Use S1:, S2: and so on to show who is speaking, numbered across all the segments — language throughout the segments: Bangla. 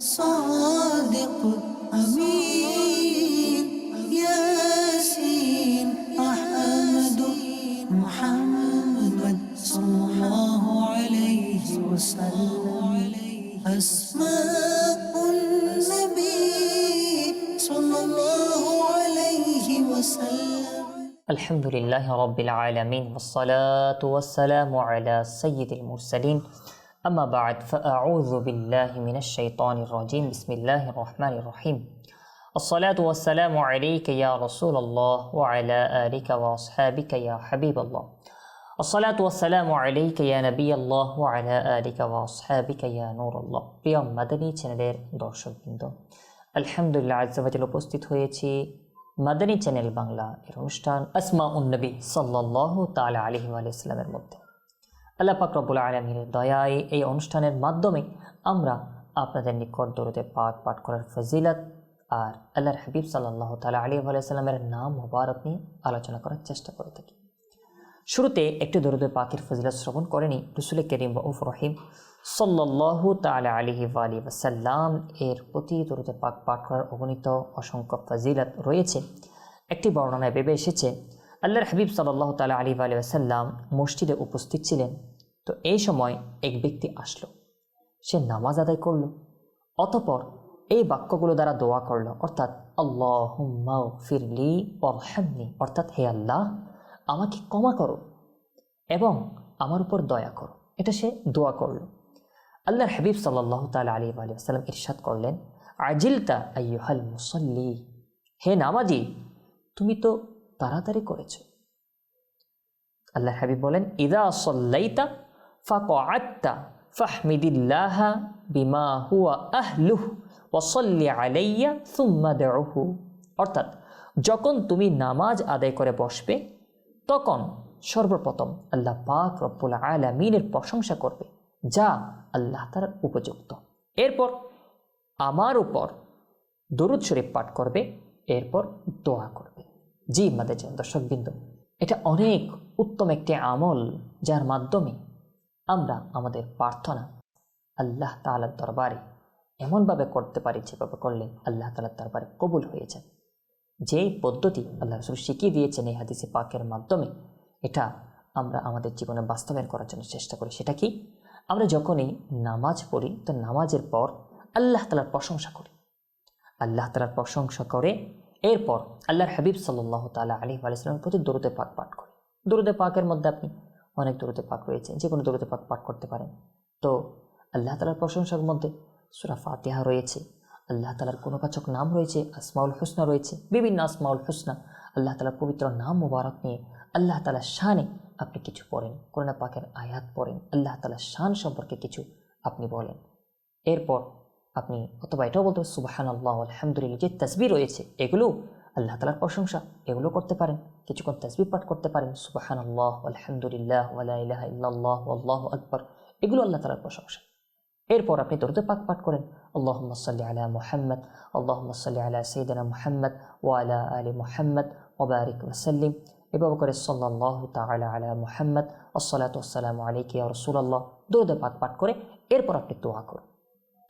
S1: صادق أمين ياسين أحمد محمد صلى الله عليه وسلم أسماء النبي صلى الله عليه وسلم.
S2: الحمد لله رب العالمين والصلاة والسلام على سيد المرسلين أما بعد فأعوذ بالله من الشيطان الرجيم بسم الله الرحمن الرحيم الصلاة والسلام عليك يا رسول الله وعلى آلك وأصحابك يا حبيب الله الصلاة والسلام عليك يا نبي الله وعلى آلك وأصحابك يا نور الله প্রিয় মাদানী চ্যানেলের দর্শকবৃন্দ আলহামদুলিল্লাহ আজ্জাবাজাল উপস্থিত হয়েছি মাদানী চ্যানেল বাংলা এর অনুষ্ঠান আসমা উন্নবী সাল্লাহ তালা আলহি আলাইসলামের মধ্যে আল্লাহ পাক রব্বুল আলমীর দয়ায় এই অনুষ্ঠানের মাধ্যমে আমরা আপনাদের নিকট দরুদে পাক পাঠ করার ফজিলত আর আল্লাহর হাবিব সাল্লাহ তালা আলী আলাইসাল্লামের নাম মোবারক নিয়ে আলোচনা করার চেষ্টা করে থাকি। শুরুতে একটি দরুদে পাকের ফজিলত শ্রবণ করেনি রসুল করিম বা উফ রহিম সাল্লাহ তালা আলিহি আলী ওয়াসাল্লাম এর প্রতি দরুদে পাক পাঠ করার অগণিত অসংখ্য ফজিলত রয়েছে। একটি বর্ণনায় ভেবে এসেছে, আল্লাহর হাবিব সাল্লাহ তালা আলী আলী ওয়াসাল্লাম মসজিদে উপস্থিত ছিলেন। তো এই সময় এক ব্যক্তি আসলো। সে নামাজ আদায় করল, অতপর এই বাক্যগুলো দ্বারা দোয়া করল, অর্থাৎ আল্লাহ ফিরলি অর্থাৎ, হে আল্লাহ, আমাকে ক্ষমা করো এবং আমার উপর দয়া করো। এটা সে দোয়া করল। আল্লাহর হাবিব সাল্লাহ তাল আলী আলী আসসালাম ইরশাদ করলেন, আজিলতা আইয়ুহাল মুসল্লি হে নামাজি, তুমি তো তাড়াতাড়ি করেছ। আল্লাহ হাবিব বলেন, ইদা সল্লাইতা বিমা আলাইয়া সুম্মা অর্থাৎ, যখন তুমি নামাজ আদায় করে বসবে, তখন সর্বপ্রথম আল্লাহ পাক রব্বুল আলামিনের প্রশংসা করবে, যা আল্লাহ তার উপযুক্ত। এরপর আমার উপর দরুদ শরীফ পাঠ করবে, এরপর দোয়া করবে। জি মাদের দর্শকবৃন্দ এটা অনেক উত্তম একটি আমল, যার মাধ্যমে আমরা আমাদের প্রার্থনা আল্লাহ তালার দরবারে এমনভাবে করতে পারি যেভাবে করলে আল্লাহ তালার দরবারে কবুল হয়ে যায়। যে পদ্ধতি আল্লাহ রসুল শিখিয়ে দিয়েছেন এই হাদিসে পাকের মাধ্যমে, এটা আমরা আমাদের জীবনে বাস্তবায়ন করার জন্য চেষ্টা করি। সেটা কি? আমরা যখনই নামাজ পড়ি, তো নামাজের পর আল্লাহ তালার প্রশংসা করি। আল্লাহ তালার প্রশংসা করে, এরপর আল্লাহর হাবিব সাল্লাহ তালা আলী আলাইসলামের প্রতি দরুদে পাক পাঠ করি। দরুদে পাকের মধ্যে আপনি অনেক দরুদে পাক রয়েছে যে কোনো দরুদে পাক পাঠ করতে পারেন। তো আল্লাহ তালার প্রশংসার মধ্যে সুরা ফাতিহা রয়েছে, আল্লাহ তালার কাছক নাম রয়েছে, আসমাউল হুসনা রয়েছে, বিভিন্ন আসমাউল হুসনা, আল্লাহ তালার পবিত্র নাম মুবারক নিয়ে আল্লাহ তালার শানে আপনি কিছু পড়েন করোনা পাকের আয়াত পড়েন, আল্লাহ তালার শান সম্পর্কে কিছু আপনি বলেন। এরপর আপনি, অথবা এটাও বলতে সুবাহান আল্লাহ আলহামদুলিল্লাহ, যে তসবি রয়েছে, এগুলো আল্লাহ তালার প্রশংসা, এগুলো করতে পারেন। কিছুক্ষণ তসবি পাঠ করতে পারেন। সুবাহান আল্লাহ আলহামদুলিল্লাহ আল্লাহ ইল্লাল্লাহ আল্লাহ আকবর। এগুলো আল্লাহ তালার প্রশংসা। এরপর আপনি দরুদে পাক পাঠ করেন। আল্লাহ সাল্লি আলা মুহাম্মদ আল্লাহ সাল্লি আলা সৈদানা মুহাম্মদ ওয়ালা আলী মুহাম্মদ ওবারিক ওসাল্লিম এভাবে করে সাল্লাহ তালা আলা মুহাম্মদ, আসসালাত আসসালাম আলাইকি রসুলাল্লাহ। দরুদে পাক পাঠ করে এরপর আপনি দোয়া করুন।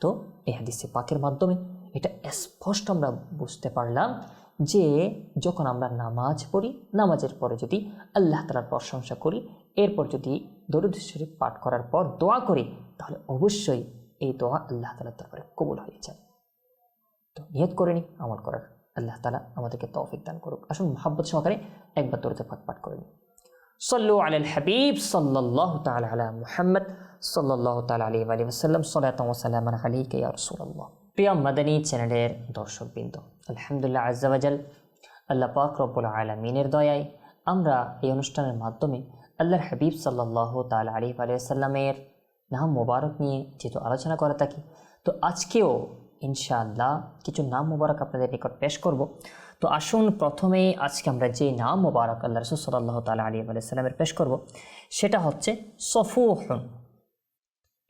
S2: তো এই হাদিসে পাকের মাধ্যমে এটা স্পষ্ট আমরা বুঝতে পারলাম যে যখন আমরা নামাজ পড়ি, নামাজের পরে যদি আল্লাহ তালার প্রশংসা করি, এরপর যদি দরুদ শরীফ পাঠ করার পর দোয়া করি, তাহলে অবশ্যই এই দোয়া আল্লাহ তালার দরবারে কবুল হয়ে যায় তো নিয়ত করে নিই আমল করার। আল্লাহ তালা আমাদেরকে তৌফিক দান করুক। আসুন মোহাব্বত সহকারে একবার দরুদে পাঠ পাঠ করে নিই। সল্লু আলাল হাবিব সাল্লাহ তালা আলা মুহাম্মদ সাল্লাহ তালা আলী আলী ওসাল্লাম সালাতাম সালামান আলী কে আর সুল্লাহ প্রিয় মাদানী চ্যানেলের দর্শকবৃন্দ, আলহামদুলিল্লাহ আজ্জাবাজাল আল্লাহ পাক রব্বুল আলমিনের দয়ায় আমরা এই অনুষ্ঠানের মাধ্যমে আল্লাহর হাবিব সাল্লাহ তাল আলী আলিয়াল্লামের নাম মোবারক নিয়ে যেহেতু আলোচনা করে থাকি, তো আজকেও ইনশাআল্লাহ কিছু নাম মোবারক আপনাদের নিকট পেশ করব। তো আসুন প্রথমেই আজকে আমরা যে নাম মোবারক আল্লাহ রসুল সাল্লাহ তালা আলী আলাইসাল্লামের পেশ করব, সেটা হচ্ছে সফুহন।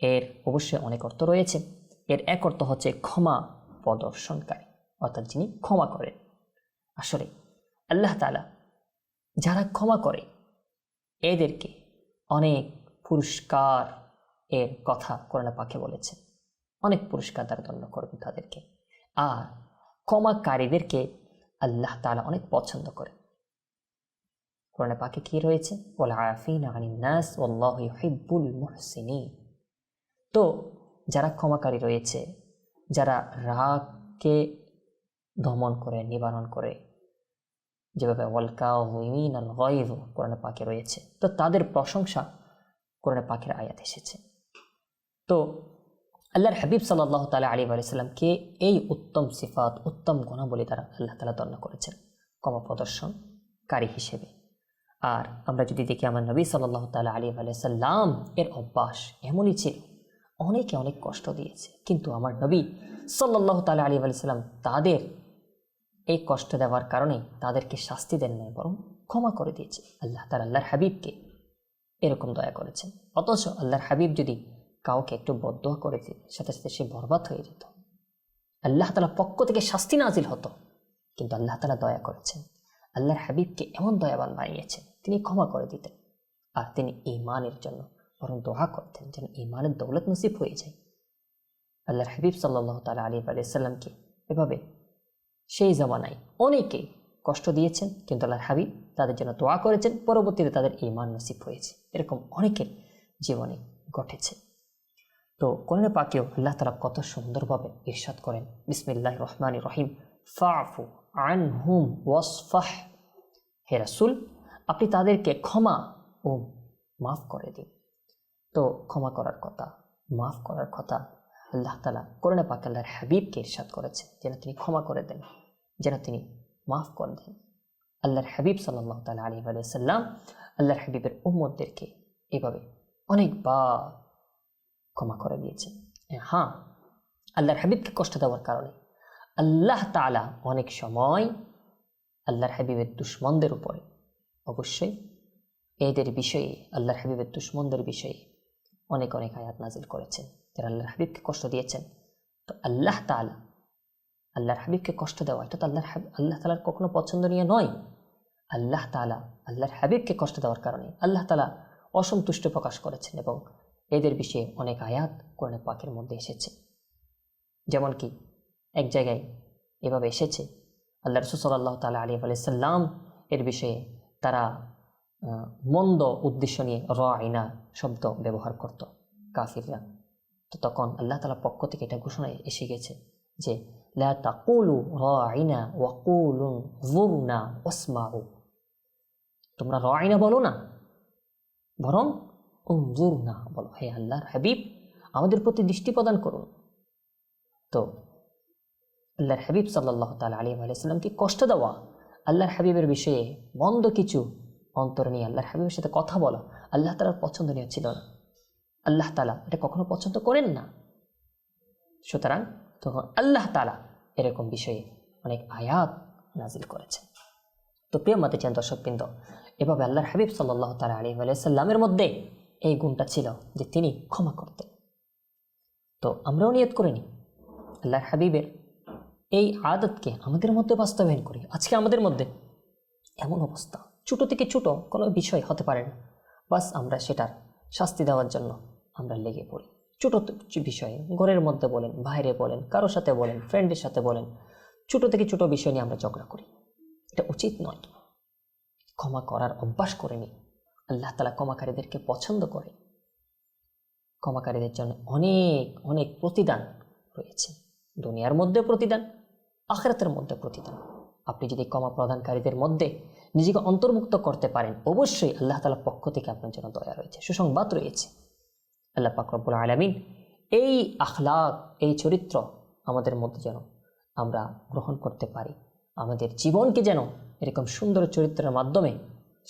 S2: এর অবশ্যই অনেক অর্থ রয়েছে। এর এক অর্থ হচ্ছে ক্ষমা প্রদর্শনকারী, অর্থাৎ যিনি ক্ষমা করেন। আসলে আল্লাহ তালা যারা ক্ষমা করে, এদেরকে অনেক পুরস্কার এর কথা কোরআন পাকে বলেছে। অনেক পুরস্কার দ্বারা দণ্ড করবেন তাদেরকে। আর ক্ষমাকারীদেরকে আল্লাহ তাআলা অনেক পছন্দ করে কোরআনে পাকে কি রয়েছে? ওয়াল আফিনা আনিন নাস, ওয়াল্লাহু ইউহিব্বুল মুহসিনিন। তো যারা ক্ষমাকারী রয়েছে, যারা রাগকে দমন করে, নিবারণ করে, যেভাবে ওয়ালকা উইমিন আল গয়ব কোরআনে পাকে রয়েছে, তো তাদের প্রশংসা কোরআনে পাকের আয়াত এসেছে। তো আল্লাহর হাবিব সাল্লাহ তালা আলী আলাইসাল্লামকে এই উত্তম সিফাত, উত্তম গুণাবলী তারা আল্লাহ তালা দণ্ড করেছেন কম প্রদর্শনকারী হিসেবে। আর আমরা যদি দেখি আমার নবী সাল্লাহ তালা আলী আলাইসাল্লাম এর অভ্যাস এমনই ছিল অনেকে অনেক কষ্ট দিয়েছে। কিন্তু আমার নবী সাল্লাহ তালা আলী আলাইসাল্লাম তাদের এই কষ্ট দেওয়ার কারণে তাদেরকে শাস্তি দেন নাই, বরং ক্ষমা করে দিয়েছে। আল্লাহ তার আল্লাহর হাবিবকে এরকম দয়া করেছেন। অথচ আল্লাহর হাবিব যদি কাউকে একটু বদয়া করে দিত সাথে সাথে সে বরবাদ হয়ে যেত। আল্লাহ তালা পক্ষ থেকে শাস্তি নাজিল হতো, কিন্তু আল্লাহ তালা দয়া করেছেন। আল্লাহর হাবিবকে এমন দয়াবান বানিয়েছেন, তিনি ক্ষমা করে দিতেন। আর তিনি ইমানের জন্য বরং দোয়া করতেন যেন ইমানের দৌলত নসিব হয়ে যায়। আল্লাহর হাবিব সাল্লাহ তালা আলী আলাইসাল্লামকে এভাবে সেই জমানায় অনেকে কষ্ট দিয়েছেন, কিন্তু আল্লাহর হাবিব তাদের জন্য দোয়া করেছেন, পরবর্তীতে তাদের ইমান নসিব হয়েছে। এরকম অনেকের জীবনে ঘটেছে। তো কোরআনে পাকেও আল্লাহ তালা কত সুন্দরভাবে ইরশাদ করেন। বিসমিল্লাহ রহমান রহিম। ফাফু আন হুম ওয়াসফাহ। হে রাসুল, আপনি তাদেরকে ক্ষমা ও মাফ করে দিন। তো ক্ষমা করার কথা, মাফ করার কথা আল্লাহ তালা কোরআনে পাক আল্লাহর হাবিবকে ইরশাদ করেছেন যেন তিনি ক্ষমা করে দেন, যেন তিনি মাফ করে দেন। আল্লাহর হাবিব সাল্লাহ তালা আলী আলাইসাল্লাম আল্লাহর হাবিবের উম্মদদেরকে এভাবে অনেকবার ক্ষমা করে দিয়েছেন হ্যাঁ আল্লাহর হাবিবকে কষ্ট দেওয়ার কারণে আল্লাহ তালা অনেক সময় আল্লাহর হাবিবের দুশ্মনদের উপরে অবশ্যই এদের বিষয়ে, আল্লাহর হাবিবের দুশ্মনদের বিষয়ে অনেক অনেক আয়াত নাজিল করেছেন। যারা আল্লাহর হাবিবকে কষ্ট দিয়েছেন, তো আল্লাহ তালা আল্লাহর হাবিবকে কষ্ট দেওয়া, এটা তো আল্লাহর আল্লাহ তালার কখনো পছন্দনীয় নয়। আল্লাহ তালা আল্লাহর হাবিবকে কষ্ট দেওয়ার কারণে আল্লাহ তালা অসন্তুষ্ট প্রকাশ করেছেন এবং এদের বিষয়ে অনেক আয়াত কোরআনে পাকের মধ্যে এসেছে। যেমন কি, এক জায়গায় এভাবে এসেছে, আল্লাহ রসুল সাল্লাহ তালা আলী আলাইসাল্লাম এর বিষয়ে তারা মন্দ উদ্দেশ্য নিয়ে র আইনা শব্দ ব্যবহার করত কাফিররা। তো তখন আল্লাহ তালার পক্ষ থেকে এটা ঘোষণা এসে গেছে যে, লা র তোমরা র আইনা বলো না, বরং না বলো। হে আল্লাহর হাবিব, আমাদের প্রতি দৃষ্টি প্রদান করুন। তো আল্লাহর হাবিব সাল্লাহ তালা আলী আলাইসাল্লামকে কষ্ট দেওয়া, আল্লাহর হাবিবের বিষয়ে মন্দ কিছু অন্তর নিয়ে আল্লাহর হাবিবের সাথে কথা বলা। আল্লাহ তালার পছন্দনীয় ছিল না। আল্লাহ তালা এটা কখনো পছন্দ করেন না। সুতরাং তখন আল্লাহ তালা এরকম বিষয়ে অনেক আয়াত নাজিল করেছেন। তো প্রিয় মাতে চান দর্শকবৃন্দ, এভাবে আল্লাহর হাবিব সাল্লাহ তালা আলী আলাইসাল্লামের মধ্যে এই গুণটা ছিল যে তিনি ক্ষমা করতেন। তো আমরাও নিয়ত করে নিই। আল্লাহর হাবিবের এই আদতকে আমাদের মধ্যে বাস্তবায়ন করি। আজকে আমাদের মধ্যে এমন অবস্থা। ছোটো থেকে ছোটো কোনো বিষয় হতে পারে না। বাস আমরা সেটার শাস্তি দেওয়ার জন্য আমরা লেগে পড়ি। ছোটো বিষয়ে ঘরের মধ্যে বলেন, বাইরে বলেন, কারোর সাথে বলেন ফ্রেন্ডের সাথে বলেন, ছোটো থেকে ছোটো বিষয় নিয়ে আমরা ঝগড়া করি। এটা উচিত নয়। ক্ষমা করার অভ্যাস করে নিই। আল্লাহ তালা ক্ষমাকারীদেরকে পছন্দ করে। ক্ষমাকারীদের জন্য অনেক অনেক প্রতিদান রয়েছে। দুনিয়ার মধ্যে প্রতিদান, আখরাতের মধ্যে প্রতিদান। আপনি যদি ক্ষমা প্রদানকারীদের মধ্যে নিজেকে অন্তর্ভুক্ত করতে পারেন। অবশ্যই আল্লাহ তালার পক্ষ থেকে আপনার জন্য দয়া রয়েছে। সুসংবাদ রয়েছে। আল্লাহ পাক রব্বুল আলমিন এই আখলাক, এই চরিত্র আমাদের মধ্যে যেন আমরা গ্রহণ করতে পারি। আমাদের জীবনকে যেন এরকম সুন্দর চরিত্রের মাধ্যমে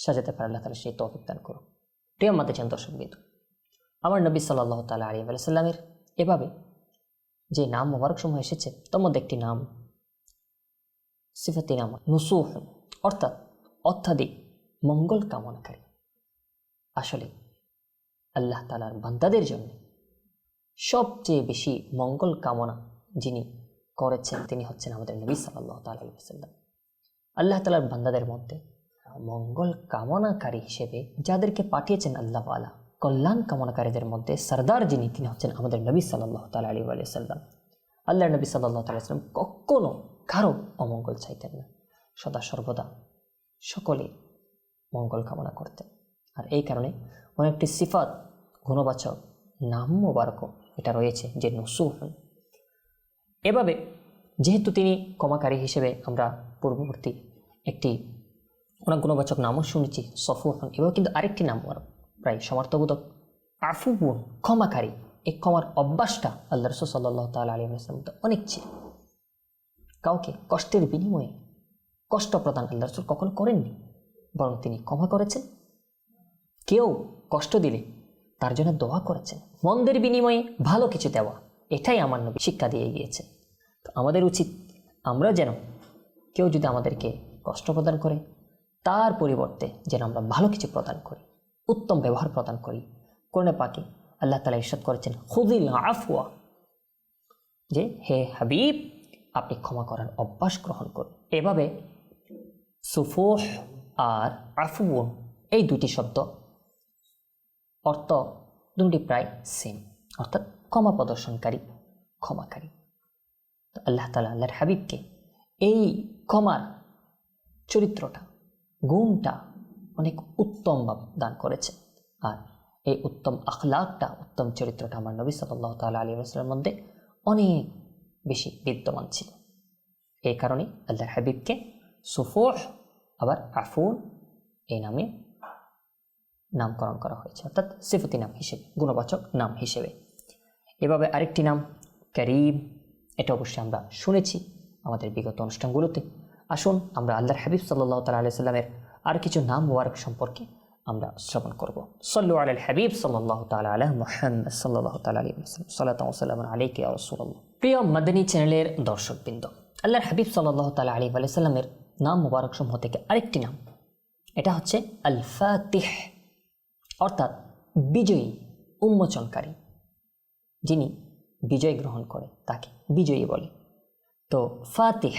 S2: সাজাতে পারে। আল্লাহ তালা সেই তৌফিক দান করুন। প্রিয় মাতে চান দর্শক বিন্দু, আমার নবী সাল্লাহ তালা আলী আলাইসাল্লামের এভাবে যে নাম মোবারক সমূহ এসেছে, তার মধ্যে একটি নাম, সিফাতি নাম নুসুহ, অর্থাৎ অত্যাধিক মঙ্গল কামনাকারী আসলে আল্লাহ তালার বান্দাদের জন্য সবচেয়ে বেশি মঙ্গল কামনা যিনি করেছেন, তিনি হচ্ছেন আমাদের নবী সাল্লাহ তাল্লাম আল্লাহ তালার বান্দাদের মধ্যে মঙ্গল কামনাকারী হিসেবে যাদেরকে পাঠিয়েছেন আল্লাহ আলা কল্যাণ কামনাকারীদের মধ্যে সর্দার যিনি, তিনি হচ্ছেন আমাদের নবী সাল্লাহ তালা আলী আলিয়াল্লাম আল্লাহ নবী সাল্লাহ তাল্লাম কখনো কারও অমঙ্গল চাইতেন না। সদা সর্বদা সকলে মঙ্গল কামনা করতেন। আর এই কারণে অনেকটি সিফাত গুণবাচক নাম মোবারক এটা রয়েছে যে নসুহন এভাবে যেহেতু তিনি ক্ষমাকারী হিসেবে আমরা পূর্ববর্তী একটি অনেক গুণবাচক নামও শুনেছি সফুহন এভাবে কিন্তু আরেকটি নাম প্রায় সমর্থবোধক আফুবুন, ক্ষমাকারী। এই ক্ষমার অভ্যাসটা আল্লাহ রসুল সাল্লাহ তাল আলী আসলাম অনেক ছিল। কাউকে কষ্টের বিনিময়ে কষ্ট প্রদান আল্লাহ রসুল কখনো করেননি, বরং তিনি ক্ষমা করেছেন। কেউ কষ্ট দিলে তার জন্য দোয়া করেছেন। মন্দের বিনিময়ে ভালো কিছু দেওয়া, এটাই আমার নবী শিক্ষা দিয়ে গিয়েছে তো আমাদের উচিত আমরা যেন কেউ যদি আমাদেরকে কষ্ট প্রদান করে, তার পরিবর্তে যেন আমরা ভালো কিছু প্রদান করি, উত্তম ব্যবহার প্রদান করি। কোরআনে পাকে আল্লাহ তালা ইরশাদ করেছেন খুদিল আফওয়া যে, হে হাবিব, আপনি ক্ষমা করার অভ্যাস গ্রহণ করুন। এভাবে সুফোহ আর আফুন এই দুটি শব্দ। অর্থ, দুটি প্রায় সেম অর্থাৎ ক্ষমা প্রদর্শনকারী, ক্ষমাকারী। তো আল্লাহ তালা আল্লাহর হাবিবকে এই ক্ষমার চরিত্রটা, গুণটা অনেক উত্তম দান করেছে। আর এই উত্তম আখলাকটা, উত্তম চরিত্রটা আমার নবী সাল্লাহ তাল আলী আসলামের মধ্যে অনেক বেশি বিদ্যমান ছিল। এই কারণে আল্লাহ হাবিবকে সুফোহ, আবার আফুন, এই নামে নামকরণ করা হয়েছে। অর্থাৎ সিফতি নাম হিসেবে, গুণবাচক নাম হিসেবে। এভাবে আরেকটি নাম, করিম, এটা অবশ্যই আমরা শুনেছি আমাদের বিগত অনুষ্ঠানগুলোতে। আসুন, আমরা আল্লাহর হাবিব সাল্লাহ তালা আলি সাল্লামের আর কিছু নাম ওয়ার্ক সম্পর্কে আমরা শ্রবণ করব। সল্লু আল হাবিব সাল্লাহ তালা আলহ মোহাম্মদ সাল্লাহ তালা আলী সাল্লাম আলাইকে রসুল্লাহ প্রিয় মাদানী চ্যানেলের দর্শকবৃন্দ, আল্লাহর হাবিব সাল্লাহ তালা আলী আলাইসাল্লামের নাম মোবারক সমূহ থেকে আরেকটি নাম। এটা হচ্ছে আল ফাতিহ অর্থাৎ বিজয়ী উন্মোচনকারী, যিনি বিজয় গ্রহণ করে, তাকে বিজয়ী বলে। তো ফাতিহ,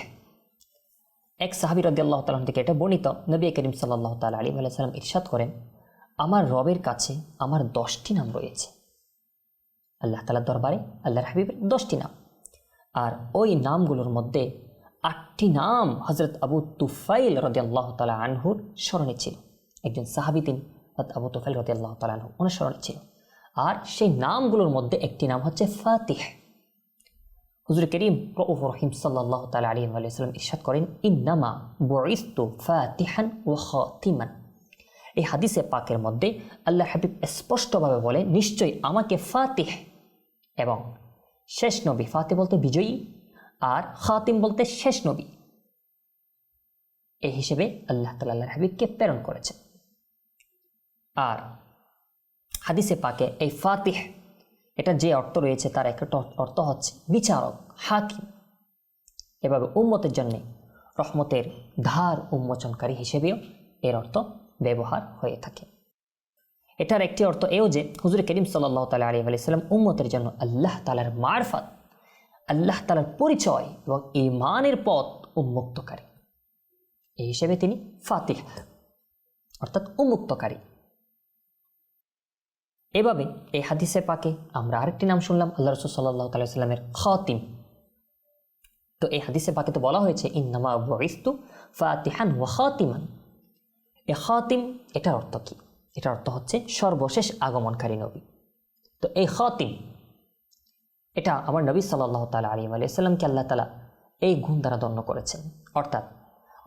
S2: এক সাহাবি রদি আল্লাহ তালাম থেকে এটা বর্ণিত। নবী করিম সাল্লাহ তাল আলী আলাইসাল্লাম ইরশাদ করেন, আমার রবের কাছে আমার দশটি নাম রয়েছে। আল্লাহ তালার দরবারে আল্লাহর হাবিবের দশটি নাম। আর ওই নামগুলোর মধ্যে আটটি নাম হজরত আবু তুফাইল রদি আল্লাহ তালা আনহুর স্মরণে ছিল। একজন সাহাবি তিনি আবু তুফাইল রদি আল্লাহ তালা আনহু, ওনার স্মরণে ছিল। আর সেই নামগুলোর মধ্যে একটি নাম হচ্ছে ফাতিহ। হুজুর করিম রউফ রহিম সাল্লাহ তালা আলী আলাইসাল্লাম ইরশাদ করেন, ইন্নামা বরিস্তু ফাতিহান ও খাতিমান। এই হাদিসে পাকের মধ্যে আল্লাহ হাবিব স্পষ্টভাবে বলে, নিশ্চয়ই আমাকে ফাতিহ এবং শেষ নবী ফাতে বলতে বিজয়ী আর খাতিম বলতে শেষ নবী। এই হিসেবে আল্লাহ তালা আল্লাহ হাবিবকে প্রেরণ করেছে আর হাদিসে পাকে এই ফাতিহ, এটা যে অর্থ রয়েছে তার একটা অর্থ হচ্ছে বিচারক, হাকিম। এভাবে উম্মতের জন্যে রহমতের ধার উন্মোচনকারী হিসেবেও এর অর্থ ব্যবহার হয়ে থাকে। এটার একটি অর্থ এও যে হুজুর করিম সাল্লাহ তালা আলী আলাইসাল্লাম উম্মতের জন্য আল্লাহ তালার মারফাত আল্লাহ তালার পরিচয় এবং ইমানের পথ উন্মুক্তকারী। এই হিসেবে তিনি ফাতিহ, অর্থাৎ উন্মুক্তকারী। এভাবে এই হাদিসে পাকে আমরা আরেকটি নাম শুনলাম, আল্লাহ রসুল সাল্লাহ তাল্লামের খাতিম। তো এই হাদিসে পাকে তো বলা হয়েছে, ইন্নামা বরিস্তু ফাতিহান ওয়া খাতিমান। এ খাতিম এটার অর্থ কি? এটার অর্থ হচ্ছে সর্বশেষ আগমনকারী নবী। তো এই খাতিম এটা আমার নবী সাল্লাহ তালা আলী আলাইসাল্লামকে আল্লাহ তালা এই গুণ দ্বারা দণ্ড করেছেন। অর্থাৎ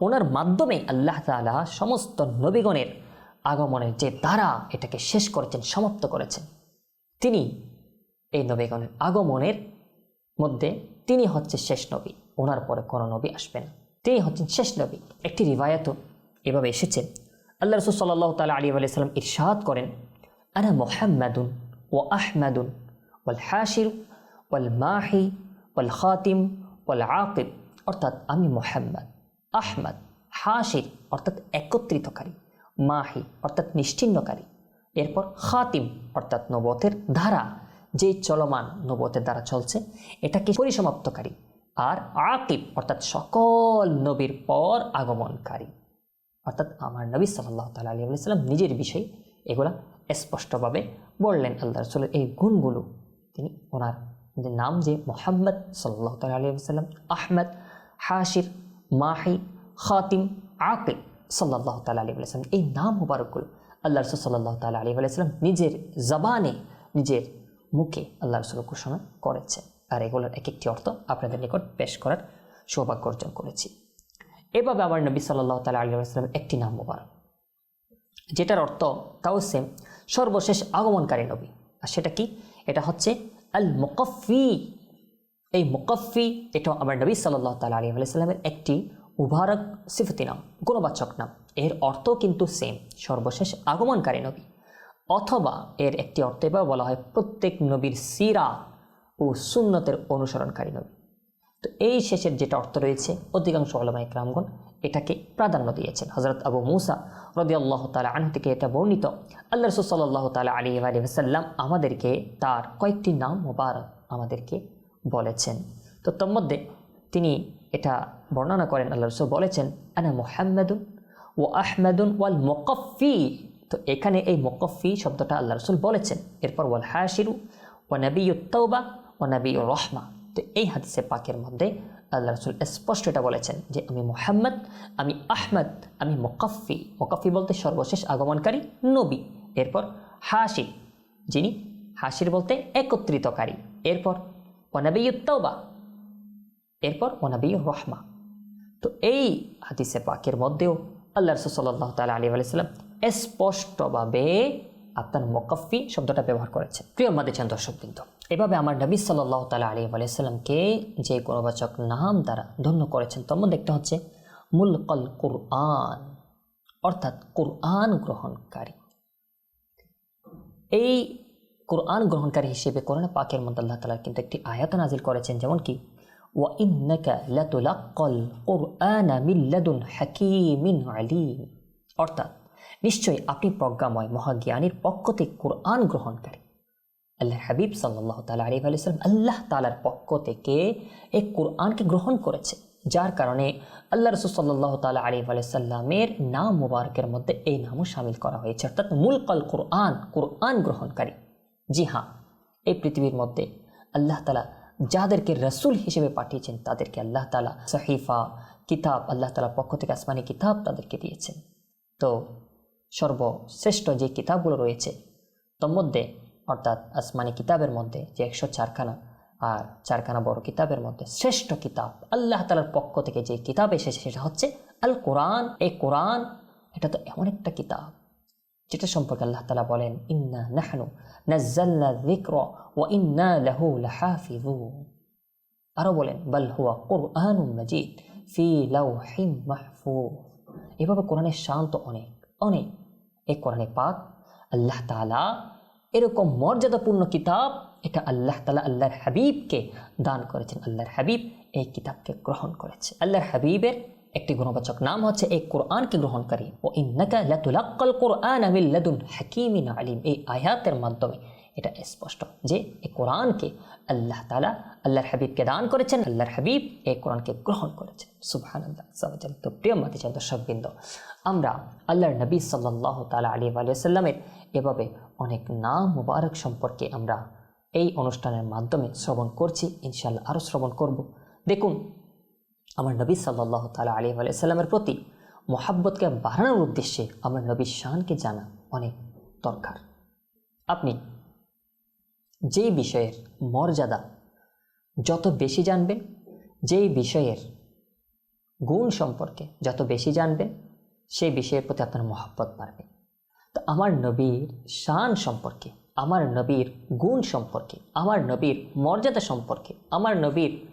S2: ওনার মাধ্যমে আল্লাহ তালা সমস্ত নবীগণের আগমনের যে দ্বারা এটাকে শেষ করেছেন, সমাপ্ত করেছেন। তিনি এই নবীগণের আগমনের মধ্যে তিনি হচ্ছে শেষ নবী, ওনার পরে কোনো নবী আসবে না। তিনি হচ্ছেন শেষ নবী। একটি রিবায়াতও এভাবে এসেছে। আল্লাহ রসুল সাল্লাহ তালা আলী আলাইসাল্লাম ইরশাদ করেন, আনা মোহাম্মদুন ও আহমাদুন ওয়াল হাসির ওয়াল মাহি, ওয়াল খাতিম, ওয়াল আকিব। অর্থাৎ আমি মোহাম্মদ, আহমদ হাসির অর্থাৎ একত্রিতকারী। মাহি, অর্থাৎ নিশ্চিহ্নকারী। এরপর খাতিম, অর্থাৎ নবতের ধারা যে চলমান নবতের দ্বারা চলছে, এটাকে পরিসমাপ্তকারী। আর আকিব, অর্থাৎ সকল নবীর পর আগমনকারী। অর্থাৎ আমার নবী সাল্লাহ তালা আলী আলাইসাল্লাম নিজের বিষয়ে এগুলা স্পষ্টভাবে বললেন আল্লাহ রসুলের এই গুণগুলো। তিনি ওনার নাম যে মোহাম্মদ সাল্লাহ সাল্লাম আহমদ হাসির মাহি খাতিম আকিব সাল্লাহ তাল আলী আলাইসাল্লাম এই নাম মুবারকগুলো আল্লাহ রসুল সাল্লাহ তাল আলী আলাইসাল্লাম নিজের জবানে নিজের মুখে আল্লাহ রসুল ঘোষণা করেছে আর এগুলোর এক একটি অর্থ আপনাদের নিকট পেশ করার সৌভাগ্য অর্জন করেছি এভাবে আমার নবী সাল্লাহ তাল আলী আলাইসাল্লাম একটি নাম মুবারক যেটার অর্থ তাও সেম সর্বশেষ আগমনকারী নবী আর সেটা কি এটা হচ্ছে আল মুকফি এই মুকফি এটা আমার নবী সাল্লাহ তালা আলী আলাইসাল্লামের একটি উভারক সিফতি নাম, গুণবাচক নাম। এর অর্থ কিন্তু সেম সর্বশেষ আগমনকারী নবী। অথবা এর একটি অর্থ এবার বলা হয় প্রত্যেক নবীর সিরা ও সুন্নতের অনুসরণকারী নবী। তো এই শেষের যেটা অর্থ রয়েছে, অধিকাংশ আলমাই ক্রামগণ এটাকে প্রাধান্য দিয়েছেন। হজরত আবু মুসা রদি আল্লাহ তালা আনহু থেকে এটা বর্ণিত। আল্লাহ রসুল সাল্লাহ তালা আলী আলী সাল্লাম আমাদেরকে তার কয়েকটি নাম মোবারক আমাদেরকে বলেছেন। তো তোর মধ্যে তিনি এটা বর্ণনা করেন আল্লাহ রসুল বলেছেন, আনা মোহাম্মদুন ও আহমেদুন ওয়াল মোকফি তো এখানে এই মোকফি শব্দটা আল্লাহ রসুল বলেছেন। এরপর, ওয়াল হাসিরু ও নবী তৌবা ও নবী রহমা। তো এই হাদিসে পাকের মধ্যে আল্লাহ রসুল স্পষ্ট এটা বলেছেন যে আমি মোহাম্মদ, আমি আহমদ, আমি মোকাফি মোকাফি বলতে সর্বশেষ আগমনকারী নবী। এরপর হাসি যিনি হাসির বলতে একত্রিতকারী। এরপর ওনাবিউত্তবা এরপর ওনাবিউ রহমা। তো এই হাদিসে পাকের মধ্যেও আল্লাহ রসুল সাল্লাহ তালা আলী আলাইসাল্লাম স্পষ্টভাবে আপনার মোকাফি শব্দটা ব্যবহার করেছেন। প্রিয় মাদিচান দর্শকবৃন্দ এভাবে আমার নবী সাল্লাহ তালা আলী আলাইসাল্লামকে যে গুণবাচক নাম দ্বারা ধন্য করেছেন তম দেখতে হচ্ছে মুলকল কুরআন, অর্থাৎ কুরআন গ্রহণকারী। এই কুরআন গ্রহণকারী হিসেবে কোরআন পাকের মধ্যে আল্লাহ তালা কিন্তু একটি আয়াত নাজিল করেছেন, যেমন কি অর্থাৎ, নিশ্চয়ই আপনি প্রজ্ঞাময়, মহাজ্ঞানীর পক্ষ থেকে কোরআন গ্রহণকারী। আল্লাহ হাবিব সাল্লাহ তালা আলী আলাইসালাম আল্লাহ তালার পক্ষ থেকে এই কোরআনকে গ্রহণ করেছে। যার কারণে আল্লাহ রসুল সাল্লাহ তালা আলী আলাইসাল্লামের নাম মুবারকের মধ্যে এই নামও সামিল করা হয়েছে। অর্থাৎ মুলকল কোরআন কোরআন গ্রহণকারী। জি হ্যাঁ এই পৃথিবীর মধ্যে আল্লাহ তালা যাদেরকে রসুল হিসেবে পাঠিয়েছেন তাদেরকে আল্লাহ তালা সহিফা, কিতাব, আল্লাহ তালার পক্ষ থেকে আসমানি কিতাব তাদেরকে দিয়েছেন। তো সর্বশ্রেষ্ঠ যে কিতাবগুলো রয়েছে তোর মধ্যে অর্থাৎ আসমানি কিতাবের মধ্যে যে একশো চারখানা আর চারখানা বড় কিতাবের মধ্যে শ্রেষ্ঠ কিতাব, আল্লাহ তালার পক্ষ থেকে যে কিতাব এসেছে সেটা হচ্ছে আল কোরআন এই কোরআন, এটা তো এমন একটা কিতাব যেটা সম্পর্কে আল্লাহ তালা বলেন, ইন্না নাহনু নাজ্জালনা যিকর ওয়া ইন্না লাহু লাহাফিযুন। আরও বলেন, বাল হুয়া কুরআনুম মাজিদ ফি লাউহিম মাহফুজ। এভাবে কোরআনের শান্ত অনেক অনেক। এই কোরআনে পাক আল্লাহ তাআলা এরকম মর্যাদাপূর্ণ কিতাব, এটা আল্লাহ তালা আল্লাহর হাবিবকে দান করেছেন। আল্লাহর হাবিব এই কিতাবকে গ্রহণ করেছে। আল্লাহর হাবিবের একটি গুণবাচক নাম হচ্ছে, এই কোরআনকে গ্রহণকারী। ও ইন্নাকা লাতুলাক্কাল কোরআন আমিল লাদুন হাকিমিন আলিম। এই আয়াতের মাধ্যমে এটা স্পষ্ট যে এই কোরআনকে আল্লাহ তালা আল্লাহর হাবিবকে দান করেছেন, আল্লাহর হাবিব এই কোরআনকে গ্রহণ করেছেন। তো প্রিয় আমরা আল্লাহর নবী সাল্লাহ তালা আলী আলিয়াল্লামের এভাবে অনেক নাম মুবারক সম্পর্কে আমরা এই অনুষ্ঠানের মাধ্যমে শ্রবণ করছি। ইনশাল্লাহ আরও শ্রবণ করব। দেখুন, আমার নবী সাল্লাহ তালা আলী আলাইসাল্লামের প্রতি মোহাব্বতকে বাড়ানোর উদ্দেশ্যে আমার নবী শাহানকে জানা অনেক দরকার। আপনি যেই বিষয়ের মর্যাদা যত বেশি জানবেন, যেই বিষয়ের গুণ সম্পর্কে যত বেশি জানবেন, সেই বিষয়ের প্রতি আপনার মহাব্বত বাড়বে। তো আমার নবীর শান সম্পর্কে, আমার নবীর গুণ সম্পর্কে, আমার নবীর মর্যাদা সম্পর্কে, আমার নবীর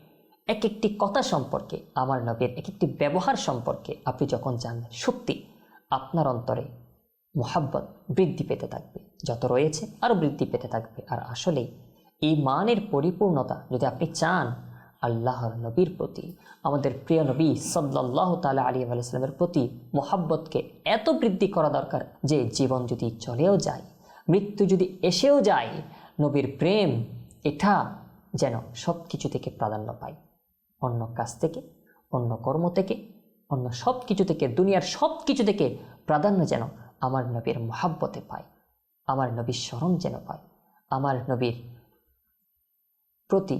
S2: এক একটি কথা সম্পর্কে, আমার নবীর এক একটি ব্যবহার সম্পর্কে আপনি যখন জানবেন, সত্যি আপনার অন্তরে মোহাব্বত বৃদ্ধি পেতে থাকবে। যত রয়েছে আরও বৃদ্ধি পেতে থাকবে। আর আসলেই এই মানের পরিপূর্ণতা যদি আপনি চান, আল্লাহর নবীর প্রতি, আমাদের প্রিয় নবী সাল্লাহ তালা আলী আলাইসলামের প্রতি মোহাব্বতকে এত বৃদ্ধি করা দরকার যে জীবন যদি চলেও যায়, মৃত্যু যদি এসেও যায়, নবীর প্রেম এটা যেন সব কিছু থেকে প্রাধান্য পায়। অন্য কাজ থেকে, অন্য কর্ম থেকে, অন্য সব কিছু থেকে, দুনিয়ার সব কিছু থেকে প্রাধান্য যেন আমার নবীর মহাব্বতে পায়, আমার নবীর স্মরণ যেন পায়, আমার নবীর প্রতি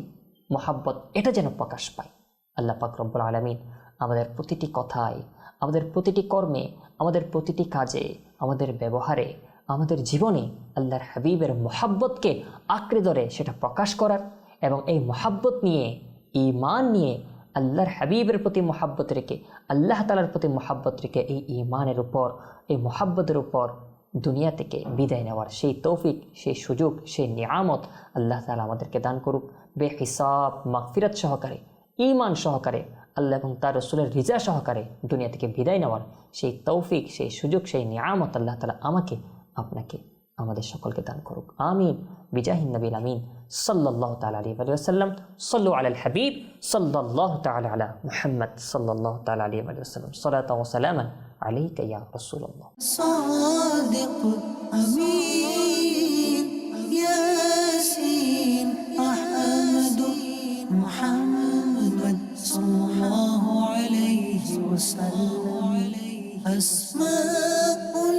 S2: মহাব্বত এটা যেন প্রকাশ পায়। আল্লাহ পাক রব্বুল আলমিন আমাদের প্রতিটি কথায়, আমাদের প্রতিটি কর্মে, আমাদের প্রতিটি কাজে, আমাদের ব্যবহারে, আমাদের জীবনে আল্লাহর হাবিবের মোহাব্বতকে আঁকড়ে ধরে সেটা প্রকাশ করার এবং এই মহাব্বত নিয়ে ইমান নিয়ে আল্লাহর হাবিবের প্রতি মোহাব্বত রেখে, আল্লাহ তালার প্রতি মোহাব্বত রেখে এই ইমানের উপর, এই মোহাব্বতের উপর দুনিয়া থেকে বিদায় নেওয়ার সেই তৌফিক, সেই সুযোগ, সেই নিয়ামত আল্লাহ তালা আমাদেরকে দান করুক। বেহিসাব, মাগফিরাত সহকারে ইমান সহকারে, আল্লাহ এবং তার রসুলের রিজা সহকারে দুনিয়া থেকে বিদায় নেওয়ার সেই তৌফিক, সেই সুযোগ, সেই নিয়ামত আল্লাহ তালা আমাকে, আপনাকে আমাদের সকলকে দান করুক আমিন বিজাহিন নবীল আমিন সাল্লাহ তালা আলী আলী আসাল্লাম সাল্লু আল হাবিব সাল্লাহ তালা আলা মুহাম্মদ সাল্লাহ তালা আলী আলী আসাল্লাম সালাত ওসালামান عليك يا رسول الله
S1: صادق أمين ياسين أحمد محمد صلى الله عليه وسلم أسماء